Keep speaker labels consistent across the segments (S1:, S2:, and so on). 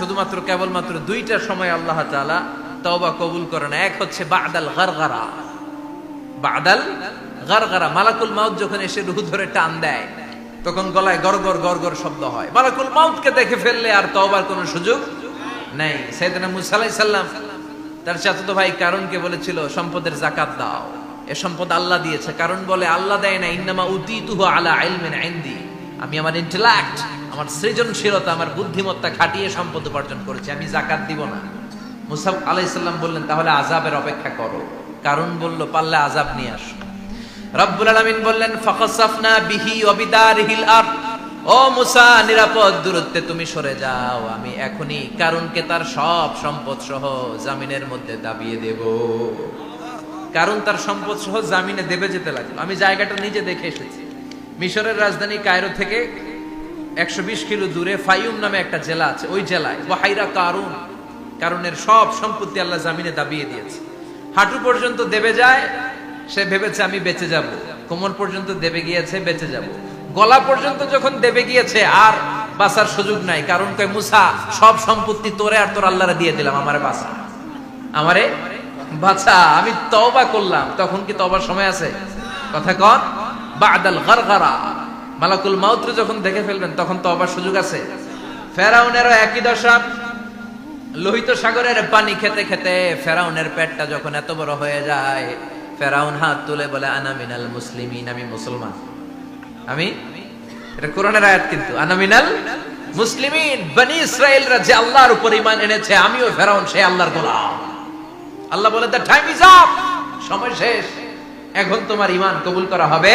S1: শুধুমাত্র কেবলমাত্র দুইটা সময় আল্লাহ তাআলা তওবা কবুল করেন। এক হচ্ছে বাদাল গারগারা। বাদাল গারগারা। মালাকুল মাউত যখন এসে রুহু ধরে টান দেয়, তখন গলায় গরগর গরগর শব্দ হয়। মালাকুল মাউতকে দেখে ফেললে আর তওবার কোনো সুযোগ নেই। সাইয়েদনা মুসা আলাইহিস সালাম তার চাচাতো ভাই কারণকে বলেছিল, সম্পদের জাকাত দাও। এ সম্পদ আল্লাহ দিয়েছে। কারণ বলে, আল্লাহ দেয় না, ইন্নামা উতিতুহু আলা ইলমিন ইনদি। আমি আমার ইন্টেলেক্ট আমার সৃজনশীলতা, আমার বুদ্ধিমত্তা খাটিয়ে সম্পদ উপার্জন করেছি, আমি জাকাত দিব না। মুসাফ আলাইসাল্লাম বললেন, তাহলে আজাবের অপেক্ষা করো। কারণ বলল, পারলে আজাব নিয়ে আসো। রব্বুল আলামিন বললেন ফাকাসাফনা বিহি ওয়া বিদারিহিল আরদ। ও মুসা, নিরাপদ দূরত্বে তুমি সরে যাও, আমি এখনই কারণকে তার সব সম্পদ সহ জামিনের মধ্যে দাবিয়ে দেব। কারণ তার সম্পদ সহ জামিনে দেবে যেতে লাগল। আমি জায়গাটা নিজে দেখে এসেছি। মিশরের রাজধানী কায়রো থেকে একশো বিশ কিলো দূরে ফাইউম নামে একটা জেলা আছে, ওই জেলায়। ওয়াহাইরা কারুন কারণের সব সম্পত্তি আল্লাহ জামিনে দাবিয়ে দিয়েছে। হাঁটু পর্যন্ত দেবে যায়, সে ভেবেছে আমি বেঁচে যাব। কোমর পর্যন্ত দেবে গিয়েছে, বেঁচে যাব। গলা পর্যন্ত যখন দেবে গিয়েছে, আর বাঁচার সুযোগ নাই। কারণ কয়, মুসা, সব সম্পত্তি তোরে আর তোর আল্লাহরে দিয়ে দিলাম, আমারে বাঁচা। আমারে বাঁচা, আমি তওবা করলাম। তখন কি তওবার সময় আছে? কথা কন, বাদাল গারগারা। মালাকুল মাউত্র যখন দেখে ফেলবেন, তখন তওবার সুযোগ আছে। ফেরাউনেরও একই দশা। লোহিত সাগরের পানি খেতে খেতে ফেরাউনের পেটটা যখন এত বড় হয়ে যায়, ফেরাউন হাত তুলে বলে, আনা মিনাল মুসলিমিন, আমি মুসলমান। আমি? এটা কোরআনের আয়াত কিন্তু। আনা মিনাল মুসলিমিন, বনি ইসরায়েলরা যে আল্লাহর উপর ইমান এনেছে, আমিও ফেরাউন, সে আল্লাহর গোলাম। আল্লাহ বলে দ্য টাইম ইজ আপ সময় শেষ। এখন তোমার ইমান কবুল করা হবে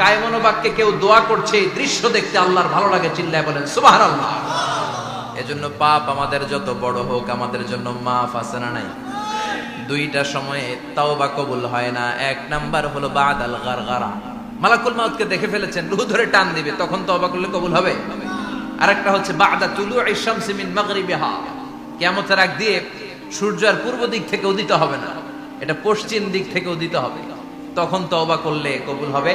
S1: কায়মনোবাক্যে কেউ দোয়া করছে দৃশ্য দেখতে আল্লাহর ভালো লাগে, চিল্লায় বলেন, সুবহানাল্লাহ। এজন্য পাপ আমাদের যত বড় হোক, আমাদের জন্য মাফ আছে না নাই? দুইটা সময়ে তাওবা কবুল হয় না, এক নাম্বার হলো বাদ আল গারগারা। মালাকুল মাউতকে দেখে ফেলেছেন, রুহ ধরে টান দিবে, তখন তওবা করলে কবুল হবে। আরেকটা হচ্ছে, বাদা তুলু শামসি মিন মাগরিবিহা। কিয়ামতের আগ দিয়ে সূর্য আর পূর্ব দিক থেকে উদিত হবে না, এটা পশ্চিম দিক থেকে উদিত হবে। তখন তওবা করলে কবুল হবে।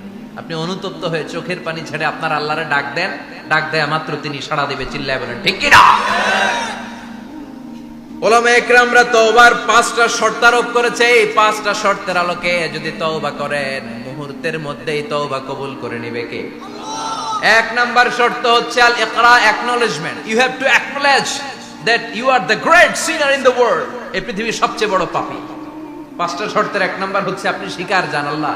S1: আপনি অনুতপ্ত হয়ে চোখের পানি ছেড়ে আপনার আল্লাহরে ডাক দেন, ডাক দেয়া মাত্র তিনি সাড়া দিবে, চিল্লায় বলেন, ঠিক একরামরা তওবার পাঁচটা শর্ত আরোপ করেছে। এই পাঁচটা শর্তের আলোকে যদি তওবা করেন, মুহূর্তের মধ্যেই তওবা কবুল করে কে? এক নাম্বার শর্ত হচ্ছে আল ইকরা acknowledgement you have to acknowledge that you are the great sinner in the world এই পৃথিবীর সবচেয়ে বড় পাপী। পাঁচটা শর্তের এক নাম্বার হচ্ছে আপনি স্বীকার জান আল্লাহ।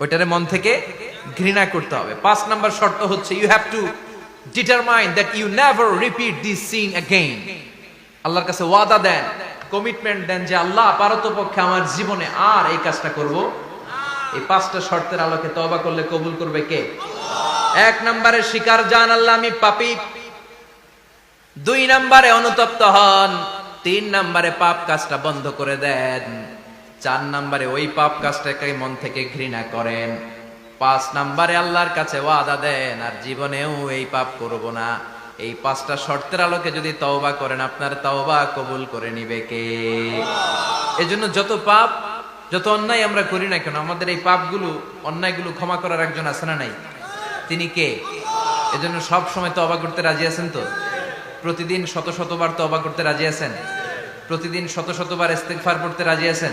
S1: ওইটারে মন থেকে ঘৃণা করতে হবে। পাঁচ নাম্বার শর্ত হচ্ছে you have to determine that you never repeat this sin again আল্লাহর কাছে ওয়াদা দেন কমিটমেন্ট দেন যে আল্লাহ পারতপক্ষে আমার জীবনে আর এই কাজটা করব। এই পাঁচটা শর্তের আলোকে তওবা করলে কবুল করবে কে? এক নম্বরে শিকার জান আল্লাহ, আমি পাপী। দুই নম্বরে অনুতপ্ত হন। তিন নম্বরে পাপ কাজটা বন্ধ করে দেন। চার নম্বরে ওই পাপ কাজটাকে মন থেকে ঘৃণা করেন। পাঁচ নম্বরে আল্লাহর কাছে ওয়াদা দেন, আর জীবনেও এই পাপ করব না। এই পাঁচটা শর্তের আলোকে যদি তওবা করেন, আপনার তওবা কবুল করে নিবে কে? এজন্য যত পাপ, যত অন্যায় আমরা করি না কেন, আমাদের এই পাপগুলো, অন্যায়গুলো ক্ষমা করার একজন আছে না নাই? তিনি কে? এজন্য সব সময় তওবা করতে রাজি আছেন তো? প্রতিদিন শত শতবার তওবা করতে রাজি আছেন? প্রতিদিন শত শতবার ইস্তেগফার পড়তে রাজি আছেন?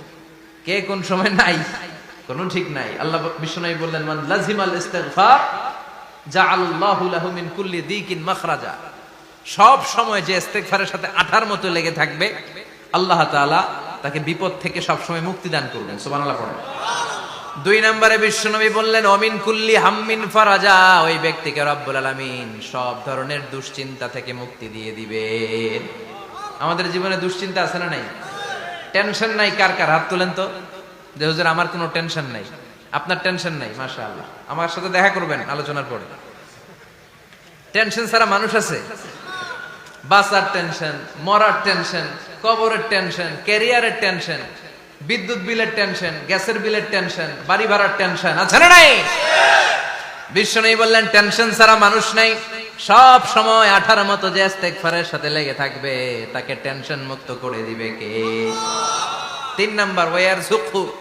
S1: কে কোন সময় নাই? কোন ঠিক নাই। আল্লাহ বিশ্বনবী বললেন, মান লাজিমাল ইস্তিগফার জাআলাল্লাহু লাহু মিন কুল্লি দিকিন মাখরাজা। সব সময় যে ইস্তেগফারের সাথে আঠার মতো লেগে থাকবে, আল্লাহ তাআলা তাকে বিপদ থেকে সব সময় মুক্তি দান করবেন। সুবহানাল্লাহ পড়েন। দুই নম্বরে বিশ্বনবী বললেন, অমিন কুল্লি হাম্মিন ফারাজা। ওই ব্যক্তিকে রব্বুল আলামিন সব ধরনের দুশ্চিন্তা থেকে মুক্তি দিয়ে দিবেন। আমাদের জীবনে দুশ্চিন্তা আছে না নাই? টেনশন নাই কার কার হাত তুলেন তো? যে হুজুর আমার কোনো টেনশন নাই। আপনার টেনশন নাই মাশা আল্লাহ আমার সাথে দেখা করবেন আলোচনার পরে। টেনশন ছাড়া মানুষ আছে। বাসার টেনশন মরার টেনশন কবরের টেনশন ক্যারিয়ারের টেনশন বিদ্যুৎ বিলের টেনশন গ্যাসের বিলের টেনশন বাড়ি ভাড়ার টেনশন আছে না নাই? বিশ্ব নেই বললেন টেনশন ছাড়া মানুষ নাই। সব সময় আঠার মতো যে ইস্তেগফারের সাথে লেগে থাকবে, তাকে টেনশন মুক্ত করে দিবে কে? তিন নাম্বার ওয়ার সুখু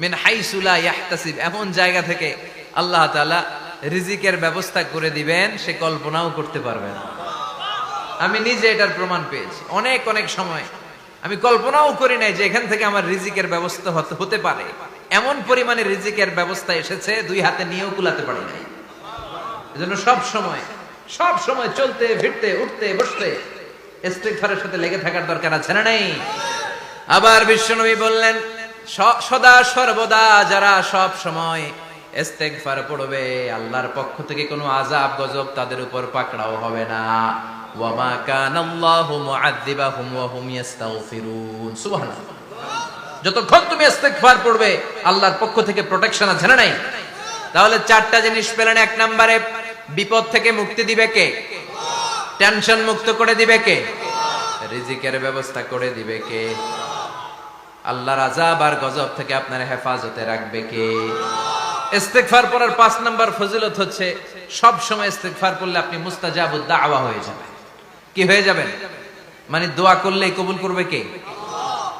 S1: মিন হাইসুলা ইয়াহতাসিব। এমন জায়গা থেকে আল্লাহ তাআলা রিজিকের ব্যবস্থা করে দিবেন, সে কল্পনাও করতে পারবে না। আমি নিজে এটার প্রমাণ পেয়েছি। অনেক অনেক সময় আমি কল্পনাও করি নাই যে এখান থেকে আমার রিজিকের ব্যবস্থা হতে পারে। এমন পরিমাণে রিজিকের ব্যবস্থা এসেছে, দুই হাতে নিয়েও কুলাতে পারি নাই। এজন্য সব সময় সব সময় চলতে ফিরতে উঠতে, বসতে। ইস্তেগফারের সাথে লেগে থাকার দরকার আছে না নাই? আবার বিশ্বনবী বললেন সদা সর্বদা যারা সব সময় ইস্তেগফার পড়বে, আল্লাহর পক্ষ থেকে কোনো আযাব, গজব তাদের উপর পাকড়াও হবে না। ওয়ামা কানাল্লাহু মুআযযিবাহুম ওয়া হুম ইস্তাগফিরুন। সুবহানাল্লাহ। যতক্ষণ তুমি ইস্তেগফার পড়বে, আল্লাহর পক্ষ থেকে প্রোটেকশন আছে না নাই? তাহলে চারটা জিনিস পেলেন এক নম্বরে বিপদ থেকে মুক্তি দিবে কে? টেনশন মুক্ত করে দিবে কে? রিজিকের ব্যবস্থা করে দিবে কে? আল্লাহর আজাব আর গজব থেকে আপনার হেফাজতে রাখবে কে? ইস্তেগফার পড়ার পাঁচ নাম্বার ফজিলত হচ্ছে, সব সময় ইস্তেগফার করলে আপনি মুস্তাজাবুদ দাওয়া হয়ে যাবেন। কি হয়ে যাবেন? মানে দোয়া করলেই কবুল করবে কে?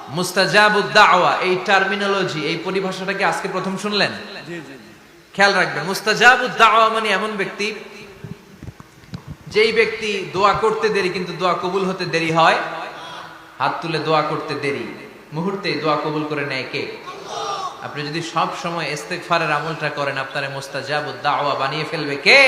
S1: মুস্তাজাবুদ দাওয়া, এই টার্মিনোলজি এই পরিভাষাটা কি আজকে প্রথম শুনলেন? খেয়াল রাখবেন, মুস্তাজাব মানে এমন ব্যক্তি, যেই ব্যক্তি দোয়া করতে দেরি কিন্তু দোয়া কবুল হতে দেরি হয়, হাত তুলে দোয়া করতে দেরি মুহূর্তে দোয়া কবুল করে নেয় কে? আপনি যদি সব সময় ইস্তেগফারের আমলটা করেন, আপনারে মুস্তাজাব দাওয়া বানিয়ে ফেলবে কে?